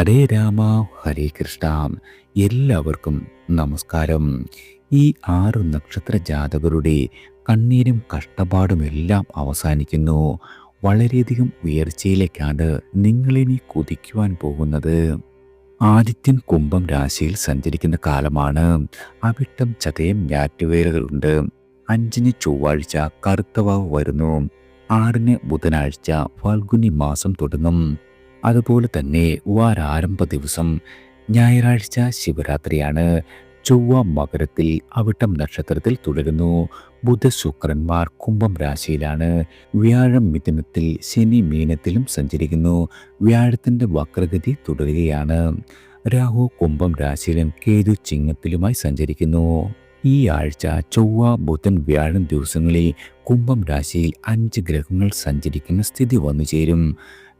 ഹരേ രാമ ഹരേ കൃഷ്ണ. എല്ലാവർക്കും നമസ്കാരം. ഈ ആറ് നക്ഷത്ര ജാതകരുടെ കണ്ണീരും കഷ്ടപ്പാടും എല്ലാം അവസാനിക്കുന്നു. വളരെയധികം ഉയർച്ചയിലേക്കാണ് നിങ്ങളിനി കുതിക്കുവാൻ പോകുന്നത്. ആദിത്യൻ കുംഭം രാശിയിൽ സഞ്ചരിക്കുന്ന കാലമാണ്. അവിട്ടം ചതയം ഞാറ്റുവേലുകളുണ്ട് അഞ്ചിന് ചൊവ്വാഴ്ച കറുത്തവാവ് വരുന്നു. ആറിന് ബുധനാഴ്ച ഫാൽഗുനി മാസം തുടങ്ങും. അതുപോലെ തന്നെ വാരാരംഭ ദിവസം ഞായറാഴ്ച ശിവരാത്രിയാണ്. ചൊവ്വ മകരത്തിൽ അവിട്ടം നക്ഷത്രത്തിൽ തുടരുന്നു. ബുധ ശുക്രന്മാർ കുംഭം രാശിയിലാണ്. വ്യാഴം മിഥുനത്തിൽ ശനി മീനത്തിലും സഞ്ചരിക്കുന്നു. വ്യാഴത്തിന്റെ വക്രഗതി തുടരുകയാണ്. രാഹു കുംഭം രാശിയിലും കേതു ചിങ്ങത്തിലുമായി സഞ്ചരിക്കുന്നു. ഈ ആഴ്ച ചൊവ്വ ബുധൻ വ്യാഴം ദിവസങ്ങളിൽ കുംഭം രാശിയിൽ അഞ്ച് ഗ്രഹങ്ങൾ സഞ്ചരിക്കുന്ന സ്ഥിതി വന്നു ചേരും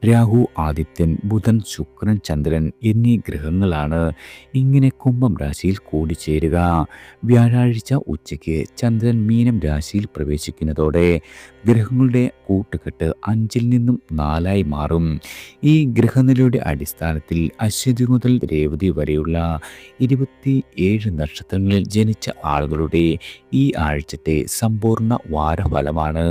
രാഹു ആദിത്യൻ ബുധൻ ശുക്രൻ ചന്ദ്രൻ എന്നീ ഗ്രഹങ്ങളാണ് ഇങ്ങനെ കുംഭം രാശിയിൽ കൂടിച്ചേരുക. വ്യാഴാഴ്ച ഉച്ചയ്ക്ക് ചന്ദ്രൻ മീനം രാശിയിൽ പ്രവേശിക്കുന്നതോടെ ഗ്രഹങ്ങളുടെ കൂട്ടുകെട്ട് അഞ്ചിൽ നിന്നും നാലായി മാറും. ഈ ഗ്രഹനിലയുടെ അടിസ്ഥാനത്തിൽ അശ്വതി മുതൽ രേവതി വരെയുള്ള ഇരുപത്തി ഏഴ് നക്ഷത്രങ്ങളിൽ ജനിച്ച ആളുകളുടെ ഈ ആഴ്ചത്തെ സമ്പൂർണ വാരഫലമാണ്.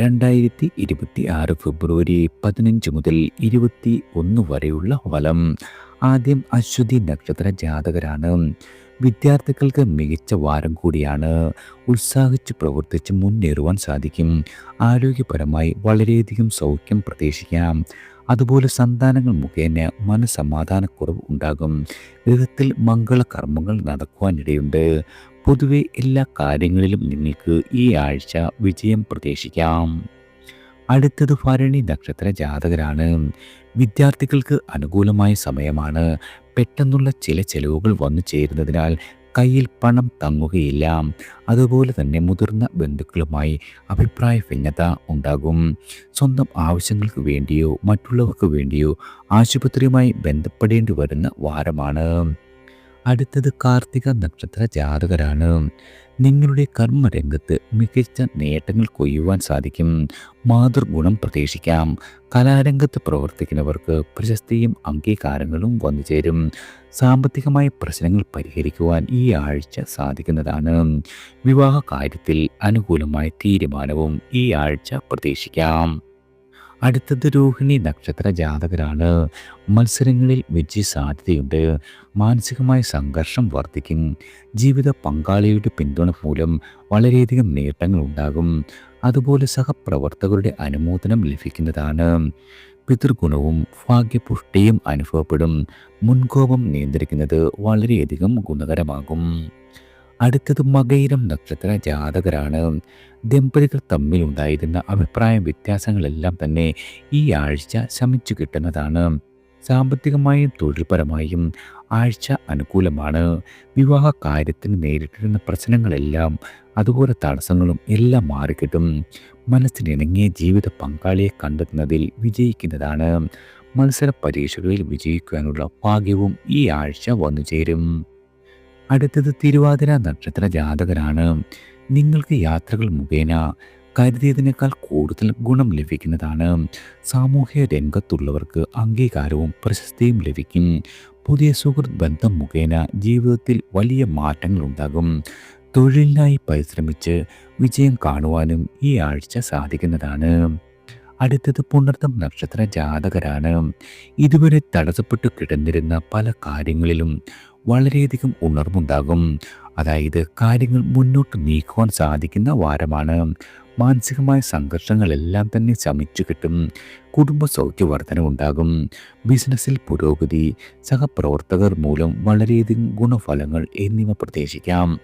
രണ്ടായിരത്തി ഇരുപത്തി ആറ് ഫെബ്രുവരി പതിനഞ്ച് മുതൽ ഇരുപത്തി ഒന്ന് വരെയുള്ള ഫലം ആദ്യം അശ്വതി നക്ഷത്ര ജാതകരാണ്. വിദ്യാർത്ഥികൾക്ക് മികച്ച വാരം കൂടിയാണ്. ഉത്സാഹിച്ച് പ്രവർത്തിച്ച് മുന്നേറുവാൻ സാധിക്കും. ആരോഗ്യപരമായി വളരെയധികം സൗഖ്യം പ്രതീക്ഷിക്കാം. അതുപോലെ സന്താനങ്ങൾ മുഖേന മനസമാധാനക്കുറവ് ഉണ്ടാകും. ഗൃഹത്തിൽ മംഗളകർമ്മങ്ങൾ നടക്കുവാനിടയുണ്ട്. പൊതുവെ എല്ലാ കാര്യങ്ങളിലും നിങ്ങൾക്ക് ഈ ആഴ്ച വിജയം പ്രതീക്ഷിക്കാം. അടുത്തത് ഭരണി നക്ഷത്ര ജാതകരാണ്. വിദ്യാർത്ഥികൾക്ക് അനുകൂലമായ സമയമാണ്. പെട്ടെന്നുള്ള ചില ചെലവുകൾ വന്നു ചേരുന്നതിനാൽ കയ്യിൽ പണം തങ്ങുകയില്ല. അതുപോലെ തന്നെ മുതിർന്ന ബന്ധുക്കളുമായി അഭിപ്രായ ഭിന്നത ഉണ്ടാകും. സ്വന്തം ആവശ്യങ്ങൾക്ക് വേണ്ടിയോ മറ്റുള്ളവർക്ക് വേണ്ടിയോ ആശുപത്രിയുമായി ബന്ധപ്പെടേണ്ടി വരുന്ന വാരമാണ്. അടുത്തത് കാർത്തിക നക്ഷത്ര ജാതകരാണ്. നിങ്ങളുടെ കർമ്മരംഗത്ത് മികച്ച നേട്ടങ്ങൾ കൊയ്യുവാൻ സാധിക്കും. മാതൃഗുണം പ്രതീക്ഷിക്കാം. കലാരംഗത്ത് പ്രവർത്തിക്കുന്നവർക്ക് പ്രശസ്തിയും അംഗീകാരങ്ങളും വന്നു ചേരും. സാമ്പത്തികമായ പ്രശ്നങ്ങൾ പരിഹരിക്കുവാൻ ഈ ആഴ്ച സാധിക്കുന്നതാണ്. വിവാഹ കാര്യത്തിൽ അനുകൂലമായ തീരുമാനവും ഈ ആഴ്ച പ്രതീക്ഷിക്കാം. അടുത്തത് രോഹിണി നക്ഷത്ര ജാതകരാണ്. മത്സരങ്ങളിൽ വിജയ സാധ്യതയുണ്ട്. മാനസികമായ സംഘർഷം വർദ്ധിക്കും. ജീവിത പങ്കാളിയുടെ പിന്തുണ മൂലം വളരെയധികം നേട്ടങ്ങൾ ഉണ്ടാകും. അതുപോലെ സഹപ്രവർത്തകരുടെ അനുമോദനം ലഭിക്കുന്നതാണ്. പിതൃഗുണവും ഭാഗ്യപുഷ്ടിയും അനുഭവപ്പെടും. മുൻകോപം നിയന്ത്രിക്കുന്നത് വളരെയധികം ഗുണകരമാകും. അടുത്തത് മകയിരം നക്ഷത്ര ജാതകരാണ്. ദമ്പതികൾ തമ്മിലുണ്ടായിരുന്ന അഭിപ്രായ വ്യത്യാസങ്ങളെല്ലാം തന്നെ ഈ ആഴ്ച ശമിച്ചു കിട്ടുന്നതാണ്. സാമ്പത്തികമായും തൊഴിൽപരമായും ആഴ്ച അനുകൂലമാണ്. വിവാഹ കാര്യത്തിന് നേരിട്ടിരുന്ന പ്രശ്നങ്ങളെല്ലാം അതുപോലെ തടസ്സങ്ങളും എല്ലാം മാറിക്കിട്ടും. മനസ്സിനിണങ്ങിയ ജീവിത പങ്കാളിയെ കണ്ടെത്തുന്നതിൽ വിജയിക്കുന്നതാണ്. മത്സര പരീക്ഷകളിൽ വിജയിക്കാനുള്ള ഭാഗ്യവും ഈ ആഴ്ച വന്നു ചേരും അടുത്തത് തിരുവാതിര നക്ഷത്ര ജാതകരാണ്. നിങ്ങൾക്ക് യാത്രകൾ മുഖേന കരുതിയതിനേക്കാൾ കൂടുതൽ ഗുണം ലഭിക്കുന്നതാണ്. സാമൂഹ്യ രംഗത്തുള്ളവർക്ക് അംഗീകാരവും പ്രശസ്തിയും ലഭിക്കും. പുതിയ സുഹൃത്ത് ബന്ധം മുഖേന ജീവിതത്തിൽ വലിയ മാറ്റങ്ങൾ ഉണ്ടാകും. തൊഴിലിനായി പരിശ്രമിച്ച് വിജയം കാണുവാനും ഈ ആഴ്ച സാധിക്കുന്നതാണ്. അടുത്തത് പുണർത്തം നക്ഷത്ര ജാതകരാണ്. ഇതുവരെ തടസ്സപ്പെട്ടു കിടന്നിരുന്ന പല കാര്യങ്ങളിലും വളരെയധികം ഉണർവുണ്ടാകും. അതായത് കാര്യങ്ങൾ മുന്നോട്ട് നീക്കുവാൻ സാധിക്കുന്ന വാരമാണ്. മാനസികമായ സംഘർഷങ്ങളെല്ലാം തന്നെ ശമിച്ചു കിട്ടും. കുടുംബ സൗഖ്യവർദ്ധന ഉണ്ടാകും. ബിസിനസ്സിൽ പുരോഗതി സഹപ്രവർത്തകർ മൂലം വളരെയധികം ഗുണഫലങ്ങൾ എന്നിവ പ്രതീക്ഷിക്കാം.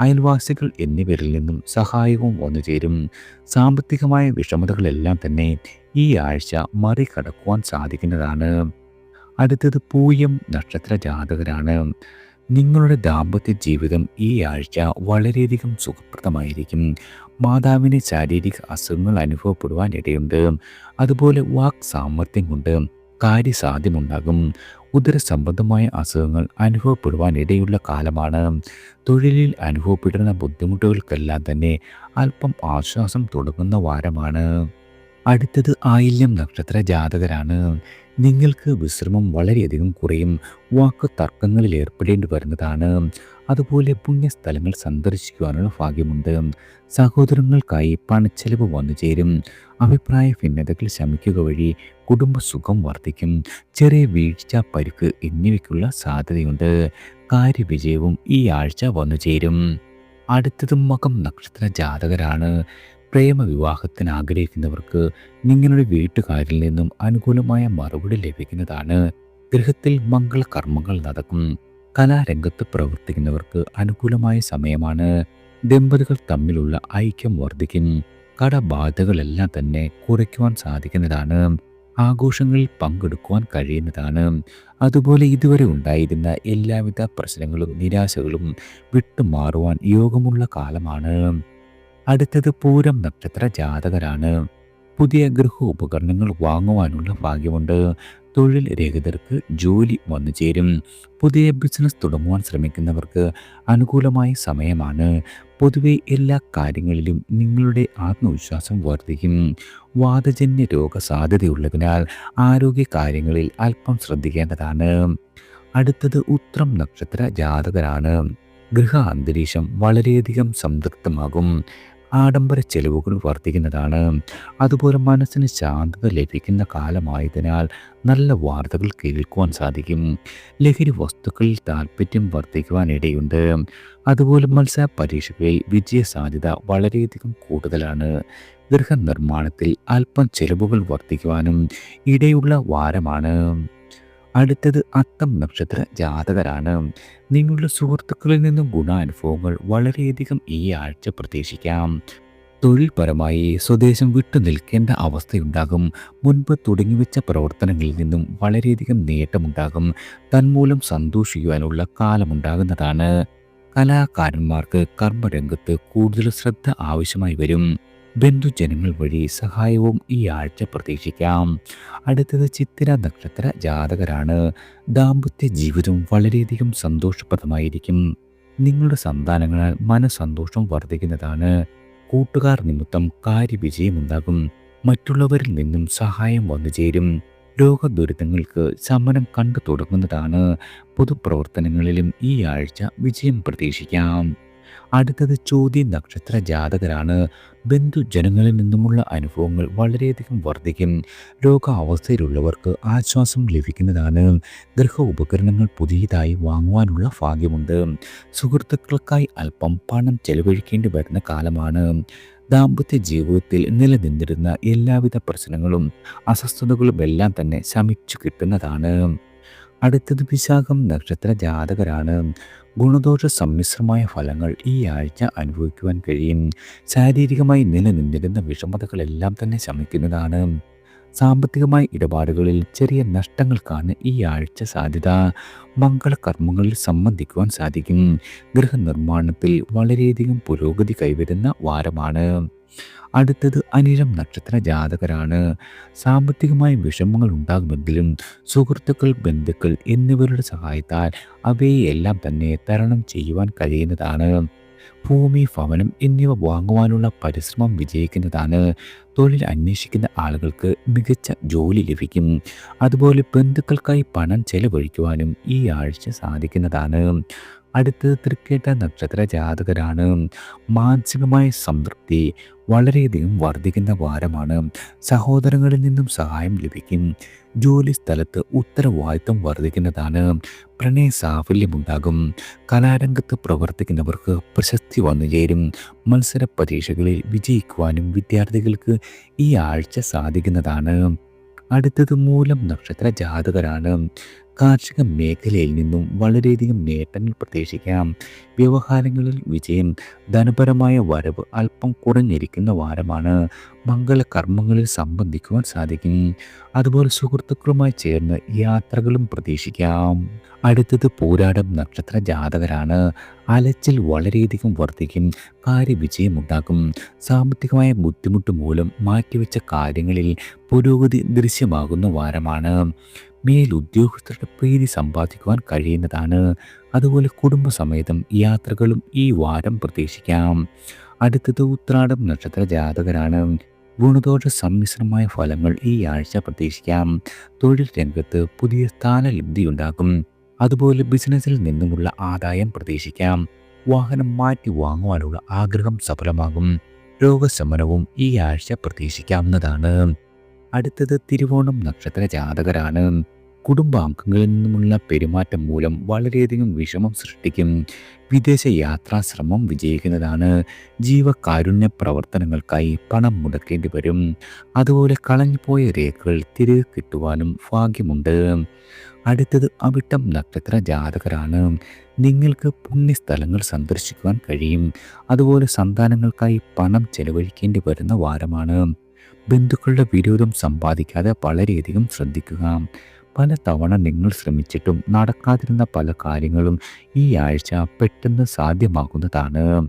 അയൽവാസികൾ എന്നിവരിൽ നിന്നും സഹായവും വന്നു ചേരും സാമ്പത്തികമായ വിഷമതകളെല്ലാം തന്നെ ഈ ആഴ്ച മറികടക്കുവാൻ സാധിക്കുന്നതാണ്. അടുത്തത് പൂയം നക്ഷത്ര ജാതകരാണ് നിങ്ങളുടെ ദാമ്പത്യ ജീവിതം ഈ ആഴ്ച വളരെയധികം സുഖപ്രദമായിരിക്കും. മാതാവിന് ശാരീരിക അസുഖങ്ങൾ അനുഭവപ്പെടുവാൻ ഇടയുണ്ട് അതുപോലെ വാക് സാമർഥ്യം കൊണ്ട് കാര്യസാധ്യമുണ്ടാകും. ഉദരസംബന്ധമായ അസുഖങ്ങൾ അനുഭവപ്പെടുവാൻ ഇടയുള്ള കാലമാണ്. തൊഴിലിൽ അനുഭവപ്പെടുന്ന ബുദ്ധിമുട്ടുകൾക്കെല്ലാം തന്നെ അല്പം ആശ്വാസം തുടങ്ങുന്ന വാരമാണ്. അടുത്തത് ആയില്യം നക്ഷത്ര ജാതകരാണ്. നിങ്ങൾക്ക് വിശ്രമം വളരെയധികം കുറയും. വാക്ക് തർക്കങ്ങളിൽ ഏർപ്പെടേണ്ടി വരുന്നതാണ്. അതുപോലെ പുണ്യസ്ഥലങ്ങൾ സന്ദർശിക്കുവാനുള്ള ഭാഗ്യമുണ്ട്. സഹോദരങ്ങൾക്കായി പണച്ചെലവ് വന്നു ചേരും. അഭിപ്രായ ഭിന്നതകൾ ശമിക്കുക വഴി കുടുംബസുഖം വർദ്ധിക്കും. ചെറിയ വീഴ്ച പരുക്ക് എന്നിവയ്ക്കുള്ള സാധ്യതയുണ്ട്. കാര്യവിജയവും ഈ ആഴ്ച വന്നു ചേരും. അടുത്തതും മകം നക്ഷത്ര ജാതകരാണ്. പ്രേമവിവാഹത്തിന് ആഗ്രഹിക്കുന്നവർക്ക് നിങ്ങളുടെ വീട്ടുകാരിൽ നിന്നും അനുകൂലമായ മറുപടി ലഭിക്കുന്നതാണ്. ഗൃഹത്തിൽ മംഗളകർമ്മങ്ങൾ നടക്കും. കലാരംഗത്ത് പ്രവർത്തിക്കുന്നവർക്ക് അനുകൂലമായ സമയമാണ്. ദമ്പതികൾ തമ്മിലുള്ള ഐക്യം വർദ്ധിക്കും. കടബാധകളെല്ലാം തന്നെ കുറയ്ക്കുവാൻ സാധിക്കുന്നതാണ്. ആഘോഷങ്ങളിൽ പങ്കെടുക്കുവാൻ കഴിയുന്നതാണ്. അതുപോലെ ഇതുവരെ ഉണ്ടായിരുന്ന എല്ലാവിധ പ്രശ്നങ്ങളും നിരാശകളും വിട്ടുമാറുവാൻ യോഗമുള്ള കാലമാണ്. അടുത്തത് പൂരം നക്ഷത്ര ജാതകരാണ്. പുതിയ ഗൃഹ ഉപകരണങ്ങൾ വാങ്ങുവാനുള്ള ഭാഗ്യമുണ്ട്. തൊഴിൽ രഹിതർക്ക് ജോലി വന്നു ചേരും. പുതിയ ബിസിനസ് തുടങ്ങുവാൻ ശ്രമിക്കുന്നവർക്ക് അനുകൂലമായ സമയമാണ്. പൊതുവെ എല്ലാ കാര്യങ്ങളിലും നിങ്ങളുടെ ആത്മവിശ്വാസം വർദ്ധിക്കും. വാതജന്യ രോഗ സാധ്യതയുള്ളതിനാൽ ആരോഗ്യ കാര്യങ്ങളിൽ അല്പം ശ്രദ്ധിക്കേണ്ടതാണ്. അടുത്തത് ഉത്രം നക്ഷത്ര ജാതകരാണ്. ഗൃഹ അന്തരീക്ഷം വളരെയധികം സംതൃപ്തമാകും. ആഡംബര ചെലവുകൾ വർദ്ധിക്കുന്നതാണ്. അതുപോലെ മനസ്സിന് ശാന്തത ലഭിക്കുന്ന കാലമായതിനാൽ നല്ല വാർത്തകൾ കേൾക്കുവാൻ സാധിക്കും. ലഹരി വസ്തുക്കളിൽ താല്പര്യം വർദ്ധിക്കുവാനിടയുണ്ട് അതുപോലെ മത്സര പരീക്ഷകളിൽ വിജയ സാധ്യത വളരെയധികം കൂടുതലാണ്. ഗൃഹനിർമ്മാണത്തിൽ അല്പം ചെലവുകൾ വർദ്ധിക്കുവാനും ഇടയുള്ള വാരമാണ്. അടുത്തത് അത്തം നക്ഷത്ര ജാതകരാണ്. നിങ്ങളുടെ സുഹൃത്തുക്കളിൽ നിന്നും ഗുണാനുഭവങ്ങൾ വളരെയധികം ഈ ആഴ്ച പ്രതീക്ഷിക്കാം. തൊഴിൽപരമായി സ്വദേശം വിട്ടു നിൽക്കേണ്ട അവസ്ഥയുണ്ടാകും. മുൻപ് തുടങ്ങിവെച്ച പ്രവർത്തനങ്ങളിൽ നിന്നും വളരെയധികം നേട്ടമുണ്ടാകും. തന്മൂലം സന്തോഷിക്കുവാനുള്ള കാലമുണ്ടാകുന്നതാണ്. കലാകാരന്മാർക്ക് കർമ്മരംഗത്ത് കൂടുതൽ ശ്രദ്ധ ആവശ്യമായി വരും. ബന്ധുജനങ്ങൾ വഴി സഹായവും ഈ ആഴ്ച പ്രതീക്ഷിക്കാം. അടുത്തത് ചിത്തിര നക്ഷത്ര ജാതകരാണ്. ദാമ്പത്യ ജീവിതം വളരെയധികം സന്തോഷപ്രദമായിരിക്കും. നിങ്ങളുടെ സന്താനങ്ങളാൽ മനസന്തോഷം വർദ്ധിക്കുന്നതാണ്. കൂട്ടുകാർ നിമിത്തം കാര്യവിജയമുണ്ടാകും. മറ്റുള്ളവരിൽ നിന്നും സഹായം വന്നു ചേരും. രോഗദുരിതങ്ങൾക്ക് ശമനം കണ്ടു തുടങ്ങുന്നതാണ്. പൊതുപ്രവർത്തനങ്ങളിലും ഈ ആഴ്ച വിജയം പ്രതീക്ഷിക്കാം. അടുത്തത് ചോദ്യ നക്ഷത്ര ജാതകരാണ്. ബന്ധു ജനങ്ങളിൽ നിന്നുമുള്ള അനുഭവങ്ങൾ വളരെയധികം വർദ്ധിക്കും. രോഗാവസ്ഥയിലുള്ളവർക്ക് ആശ്വാസം ലഭിക്കുന്നതാണ്. ഗൃഹ ഉപകരണങ്ങൾ പുതിയതായി വാങ്ങുവാനുള്ള ഭാഗ്യമുണ്ട്. സുഹൃത്തുക്കൾക്കായി അല്പം പണം ചെലവഴിക്കേണ്ടി വരുന്ന കാലമാണ്. ദാമ്പത്യ ജീവിതത്തിൽ നിലനിന്നിരുന്ന എല്ലാവിധ പ്രശ്നങ്ങളും അസ്വസ്ഥതകളും എല്ലാം തന്നെ ശമിച്ചു കിട്ടുന്നതാണ്. അടുത്തത് വിശാഖം നക്ഷത്ര ജാതകരാണ്. ഗുണദോഷ സമ്മിശ്രമായ ഫലങ്ങൾ ഈ ആഴ്ച അനുഭവിക്കുവാൻ കഴിയും. ശാരീരികമായി നിലനിന്നിരുന്ന വിഷമതകളെല്ലാം തന്നെ ശമിക്കുന്നതാണ്. സാമ്പത്തികമായ ഇടപാടുകളിൽ ചെറിയ നഷ്ടങ്ങൾക്കാണ് ഈ ആഴ്ച സാധ്യത. മംഗളകർമ്മങ്ങളിൽ സംബന്ധിക്കുവാൻ സാധിക്കും. ഗൃഹനിർമ്മാണത്തിൽ വളരെയധികം പുരോഗതി കൈവരുന്ന വാരമാണ്. അടുത്തത് അനിഴം നക്ഷത്ര ജാതകരാണ്. സാമ്പത്തികമായ വിഷമങ്ങൾ ഉണ്ടാകുമെങ്കിലും സുഹൃത്തുക്കൾ ബന്ധുക്കൾ എന്നിവരുടെ സഹായത്താൽ അവയെല്ലാം തന്നെ തരണം ചെയ്യുവാൻ കഴിയുന്നതാണ്. ഭൂമി ഭവനം എന്നിവ വാങ്ങുവാനുള്ള പരിശ്രമം വിജയിക്കുന്നതാണ്. തൊഴിൽ അന്വേഷിക്കുന്ന ആളുകൾക്ക് മികച്ച ജോലി ലഭിക്കും. അതുപോലെ ബന്ധുക്കൾക്കായി പണം ചെലവഴിക്കുവാനും ഈ ആഴ്ച സാധിക്കുന്നതാണ്. അടുത്തത് തൃക്കേട്ട നക്ഷത്ര ജാതകരാണ്. മാനസികമായ സംതൃപ്തി വളരെയധികം വർദ്ധിക്കുന്ന വാരമാണ്. സഹോദരങ്ങളിൽ നിന്നും സഹായം ലഭിക്കും. ജോലി സ്ഥലത്ത് ഉത്തരവാദിത്വം വർദ്ധിക്കുന്നതാണ്. പ്രണയ സാഫല്യമുണ്ടാകും. കലാരംഗത്ത് പ്രവർത്തിക്കുന്നവർക്ക് പ്രശസ്തി വന്നു ചേരും. മത്സര പരീക്ഷകളിൽ വിജയിക്കുവാനും വിദ്യാർത്ഥികൾക്ക് ഈ ആഴ്ച സാധിക്കുന്നതാണ്. അടുത്തത് മൂലം നക്ഷത്ര ജാതകരാണ്. കാർഷിക മേഖലയിൽ നിന്നും വളരെയധികം നേട്ടങ്ങൾ പ്രതീക്ഷിക്കാം. വ്യവഹാരങ്ങളിൽ വിജയം ധനപരമായ വരവ് അല്പം കുറഞ്ഞിരിക്കുന്ന വാരമാണ്. മംഗളകർമ്മങ്ങളിൽ സംബന്ധിക്കുവാൻ സാധിക്കും. അതുപോലെ സുഹൃത്തുക്കളുമായി ചേർന്ന് യാത്രകളും പ്രതീക്ഷിക്കാം. അടുത്തത് പോരാടം നക്ഷത്ര ജാതകരാണ്. അലച്ചിൽ വളരെയധികം വർദ്ധിക്കും. കാര്യവിജയമുണ്ടാക്കും. സാമ്പത്തികമായ ബുദ്ധിമുട്ട് മൂലം മാറ്റിവെച്ച കാര്യങ്ങളിൽ പുരോഗതി ദൃശ്യമാകുന്ന വാരമാണ്. മേലുദ്യോഗസ്ഥരുടെ പ്രീതി സമ്പാദിക്കുവാൻ കഴിയുന്നതാണ്. അതുപോലെ കുടുംബസമേതം യാത്രകളും ഈ വാരം പ്രതീക്ഷിക്കാം. അടുത്തത് ഉത്രാടം നക്ഷത്ര ജാതകരാണ്. ഗുണദോഷ സമ്മിശ്രമായ ഫലങ്ങൾ ഈ ആഴ്ച പ്രതീക്ഷിക്കാം. തൊഴിൽ രംഗത്ത് പുതിയ സ്ഥാനലബ്ധിയുണ്ടാകും അതുപോലെ ബിസിനസ്സിൽ നിന്നുമുള്ള ആദായം പ്രതീക്ഷിക്കാം. വാഹനം മാറ്റി വാങ്ങുവാനുള്ള ആഗ്രഹം സഫലമാകും. രോഗശമനവും ഈ ആഴ്ച പ്രതീക്ഷിക്കാവുന്നതാണ്. അടുത്തത് തിരുവോണം നക്ഷത്ര ജാതകരാണ്. കുടുംബാംഗങ്ങളിൽ നിന്നുമുള്ള പെരുമാറ്റം മൂലം വളരെയധികം വിഷമം സൃഷ്ടിക്കും. വിദേശ യാത്രാശ്രമം വിജയിക്കുന്നതാണ്. ജീവകാരുണ്യ പ്രവർത്തനങ്ങൾക്കായി പണം മുടക്കേണ്ടി വരും. അതുപോലെ കളഞ്ഞുപോയ രേഖകൾ തിരികെ കിട്ടുവാനും ഭാഗ്യമുണ്ട്. അടുത്തത് അവിട്ടം നക്ഷത്ര ജാതകരാണ്. നിങ്ങൾക്ക് പുണ്യസ്ഥലങ്ങൾ സന്ദർശിക്കുവാൻ കഴിയും. അതുപോലെ സന്താനങ്ങൾക്കായി പണം ചെലവഴിക്കേണ്ടി വരുന്ന വാരമാണ്. ബന്ധുക്കളുടെ വിരോധം സമ്പാദിക്കാതെ വളരെയധികം ശ്രദ്ധിക്കുക. പല തവണ നിങ്ങൾ ശ്രമിച്ചിട്ടും നടക്കാതിരുന്ന പല കാര്യങ്ങളും ഈ ആഴ്ച പെട്ടെന്ന് സാധ്യമാകുന്നതാണ്.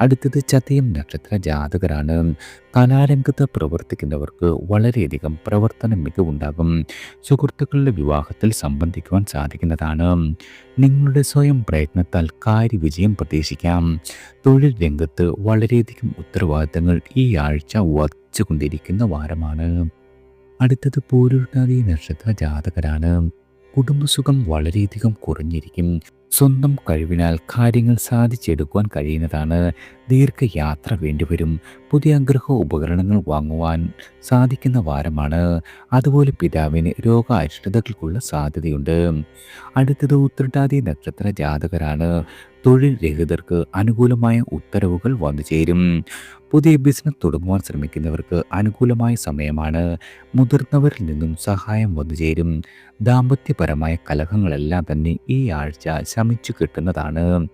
അടുത്തത് ചതയം നക്ഷത്ര ജാതകരാണ്. കലാരംഗത്ത് പ്രവർത്തിക്കുന്നവർക്ക് വളരെയധികം പ്രവർത്തന മികവുണ്ടാകും സുഹൃത്തുക്കളുടെ വിവാഹത്തിൽ സംബന്ധിക്കുവാൻ സാധിക്കുന്നതാണ്. നിങ്ങളുടെ സ്വയം പ്രയത്നത്താൽ കാര്യവിജയം പ്രതീക്ഷിക്കാം. തൊഴിൽ രംഗത്ത് വളരെയധികം ഉത്തരവാദിത്തങ്ങൾ ഈ ആഴ്ച വച്ചുകൊണ്ടിരിക്കുന്ന വാരമാണ്. അടുത്തത് പൂരുരുട്ടാതി നക്ഷത്ര ജാതകരാണ്. കുടുംബസുഖം വളരെയധികം കുറഞ്ഞിരിക്കും. സ്വന്തം കഴിവിനാൽ കാര്യങ്ങൾ സാധിച്ചെടുക്കുവാൻ കഴിയുന്നതാണ്. ദീർഘയാത്ര വേണ്ടിവരും. പുതിയ ഗ്രഹ ഉപകരണങ്ങൾ വാങ്ങുവാൻ സാധിക്കുന്ന വാരമാണ്. അതുപോലെ പിതാവിന് രോഗാരിഷ്ടതകൾക്കുള്ള സാധ്യതയുണ്ട്. അടുത്തത് ഉത്രട്ടാതി നക്ഷത്ര ജാതകരാണ്. തൊഴിൽ രഹിതർക്ക് അനുകൂലമായ ഉത്തരവുകൾ വന്നു ചേരും. പുതിയ ബിസിനസ് തുടങ്ങുവാൻ ശ്രമിക്കുന്നവർക്ക് അനുകൂലമായ സമയമാണ്. മുതിർന്നവരിൽ നിന്നും സഹായം വന്നു ചേരും. ദാമ്പത്യപരമായ കലഹങ്ങളെല്ലാം തന്നെ ഈ ആഴ്ച ശമിച്ചു കിട്ടുന്നതാണ്.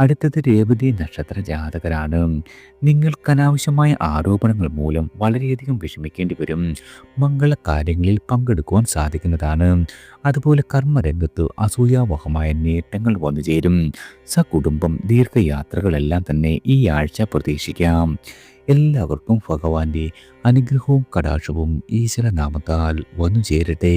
അടുത്തത് രേവതി നക്ഷത്ര ജാതകരാണ്. നിങ്ങൾക്ക് അനാവശ്യമായ ആരോപണങ്ങൾ മൂലം വളരെയധികം വിഷമിക്കേണ്ടി വരും. മംഗളകാര്യങ്ങളിൽ പങ്കെടുക്കുവാൻ സാധിക്കുന്നതാണ്. അതുപോലെ കർമ്മരംഗത്ത് അസൂയാവഹമായ നേട്ടങ്ങൾ വന്നു ചേരും. സകുടുംബം ദീർഘയാത്രകളെല്ലാം തന്നെ ഈ ആഴ്ച പ്രതീക്ഷിക്കാം. എല്ലാവർക്കും ഭഗവാന്റെ അനുഗ്രഹവും കടാക്ഷവും ഈശ്വരനാമത്താൽ വന്നു ചേരട്ടെ.